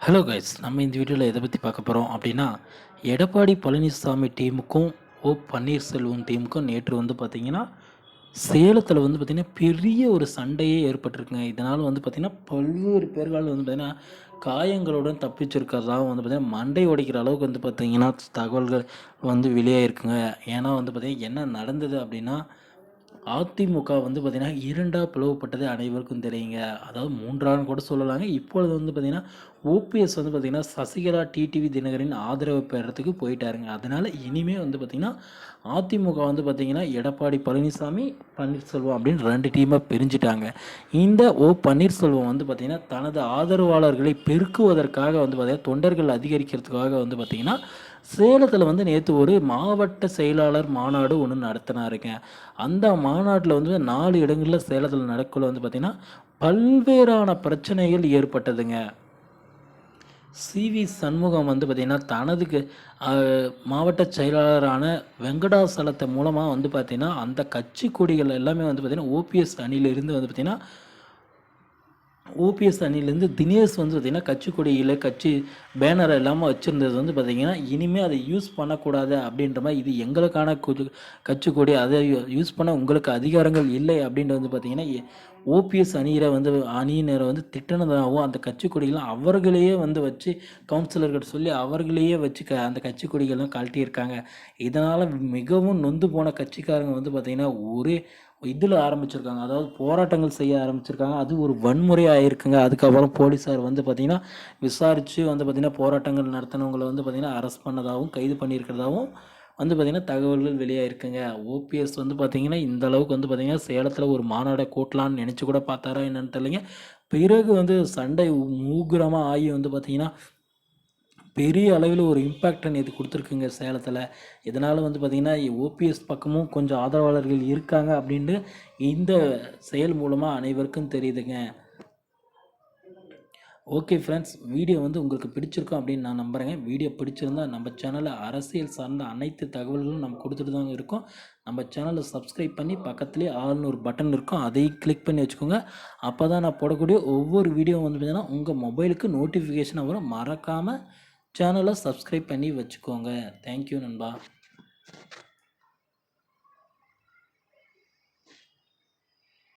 Hello guys நம்ம இந்த வீடியோவில் எதை பற்றி பார்க்க போகிறோம் அப்படின்னா எடப்பாடி பழனிசாமி டீமுக்கும் ஓ பன்னீர்செல்வம் டீமுக்கும் நேற்று வந்து பார்த்திங்கன்னா சேலத்தில் வந்து பார்த்திங்கன்னா பெரிய ஒரு சண்டையே ஏற்பட்டிருக்குங்க. இதனால் வந்து பார்த்திங்கன்னா பல்வேறு பேர்கள் வந்து பார்த்திங்கன்னா காயங்களுடன் தப்பிச்சிருக்கிறதா வந்து பார்த்திங்கன்னா மண்டை உடைக்கிற அளவுக்கு வந்து பார்த்திங்கன்னா தகவல்கள் வந்து வெளியாகிருக்குங்க ஏன்னா வந்து பார்த்திங்கன்னா என்ன நடந்தது அப்படின்னா அதிமுக வந்து பார்த்திங்கன்னா இரண்டாக பிளவுபட்டது அனைவருக்கும் தெரியுங்க. அதாவது மூன்றான்னு கூட சொல்லலாங்க. இப்பொழுது வந்து பார்த்திங்கன்னா ஓபிஎஸ் வந்து பார்த்திங்கன்னா சசிகலா டிடிவி தினகரின் ஆதரவு பெறத்துக்கு போயிட்டாருங்க. அதனால் இனிமேல் வந்து பார்த்திங்கன்னா அதிமுக வந்து பார்த்திங்கன்னா எடப்பாடி பழனிசாமி பன்னீர்செல்வம் அப்படின்னு ரெண்டு டீமாக பிரிஞ்சுட்டாங்க. இந்த ஓ பன்னீர்செல்வம் வந்து பார்த்திங்கன்னா தனது ஆதரவாளர்களை பெருக்குவதற்காக வந்து பார்த்திங்கன்னா தொண்டர்கள் அதிகரிக்கிறதுக்காக வந்து பார்த்திங்கன்னா சேலத்தில் வந்து நேற்று ஒரு மாவட்ட செயலாளர் மாநாடு ஒன்று நடத்தினாருங்க. அந்த மாநாட்டில் வந்து நாலு இடங்களில் சேலத்தில் நடக்கல வந்து பார்த்திங்கன்னா பல்வேறான பிரச்சனைகள் ஏற்பட்டதுங்க. சிவி சண்முகம் வந்து பார்த்திங்கன்னா தனதுக்கு மாவட்ட செயலாளரான வெங்கடாசலத்தை மூலமாக வந்து பார்த்திங்கன்னா அந்த கட்சி கொடிகள் எல்லாமே வந்து பார்த்திங்கன்னா ஓபிஎஸ் அணியிலிருந்து வந்து பார்த்திங்கன்னா ஓபிஎஸ் அணிலேருந்து தினேஷ் வந்து பார்த்திங்கன்னா கட்சி கொடியில் கட்சி பேனர் எல்லாமே வச்சுருந்தது வந்து பார்த்திங்கன்னா இனிமேல் அதை யூஸ் பண்ணக்கூடாது அப்படின்ற மாதிரி இது எங்களுக்கான கட்சி கொடி அதை யூஸ் பண்ண உங்களுக்கு அதிகாரங்கள் இல்லை அப்படின்ட்டு வந்து பார்த்திங்கன்னா ஓபிஎஸ் அணியரை வந்து அணியினரை வந்து திட்டினதாகவும் அந்த கட்சி கொடிகள்லாம் அவர்களையே வந்து வச்சு கவுன்சிலர்கிட்ட சொல்லி அவர்களையே வச்சு க அந்த கட்சி கொடிகள்லாம் கழட்டியிருக்காங்க. இதனால் மிகவும் நொந்து போன கட்சிக்காரங்க வந்து பார்த்திங்கன்னா ஒரே இதில் ஆரம்பிச்சிருக்காங்க. அதாவது போராட்டங்கள் செய்ய ஆரம்பிச்சிருக்காங்க. அது ஒரு வன்முறையாக இருக்குங்க அதுக்கப்புறம் போலீஸார் வந்து பார்த்திங்கன்னா விசாரித்து வந்து பார்த்திங்கன்னா போராட்டங்கள் நடத்தினவங்களை வந்து பார்த்திங்கன்னா அரெஸ்ட் பண்ணதாகவும் கைது பண்ணியிருக்கிறதாகவும் வந்து பார்த்திங்கன்னா தகவல்கள் வெளியாகிருக்குங்க ஓபிஎஸ் வந்து பார்த்திங்கன்னா இந்த அளவுக்கு வந்து பார்த்திங்கன்னா சேலத்தில் ஒரு மாநாடை கூட்டலான்னு நினச்சி கூட பார்த்தாரா என்னன்னு தெரியலைங்க. பிறகு வந்து சண்டை மூகுரமாக ஆகி வந்து பார்த்திங்கன்னா பெரிய அளவில் ஒரு இம்பேக்டை நேற்று கொடுத்துருக்குங்க சேலத்தில். இதனால் வந்து பார்த்திங்கன்னா ஓபிஎஸ் பக்கமும் கொஞ்சம் ஆதரவாளர்கள் இருக்காங்க அப்படின்ட்டு இந்த செயல் மூலமாக அனைவருக்கும் தெரியுதுங்க. ஓகே ஃப்ரெண்ட்ஸ் வீடியோ வந்து உங்களுக்கு பிடிச்சிருக்கும் அப்படின்னு நான் நம்புகிறேங்க வீடியோ பிடிச்சிருந்தா நம்ம சேனலில் அரசியல் சார்ந்த அனைத்து தகவல்களும் நம்ம கொடுத்துட்டு தாங்க இருக்கோம். நம்ம சேனலை சப்ஸ்கிரைப் பண்ணி பக்கத்துலேயே ஆள்னு ஒரு பட்டன் இருக்கும். அதையும் கிளிக் பண்ணி வச்சுக்கோங்க. அப்போ தான் நான் போடக்கூடிய ஒவ்வொரு வீடியோ வந்து பார்த்தீங்கன்னா உங்கள் மொபைலுக்கு நோட்டிஃபிகேஷன் வரும். மறக்காமல் சேனலை சப்ஸ்கிரைப் பண்ணி வச்சுக்கோங்க. தேங்க்யூ நண்பா.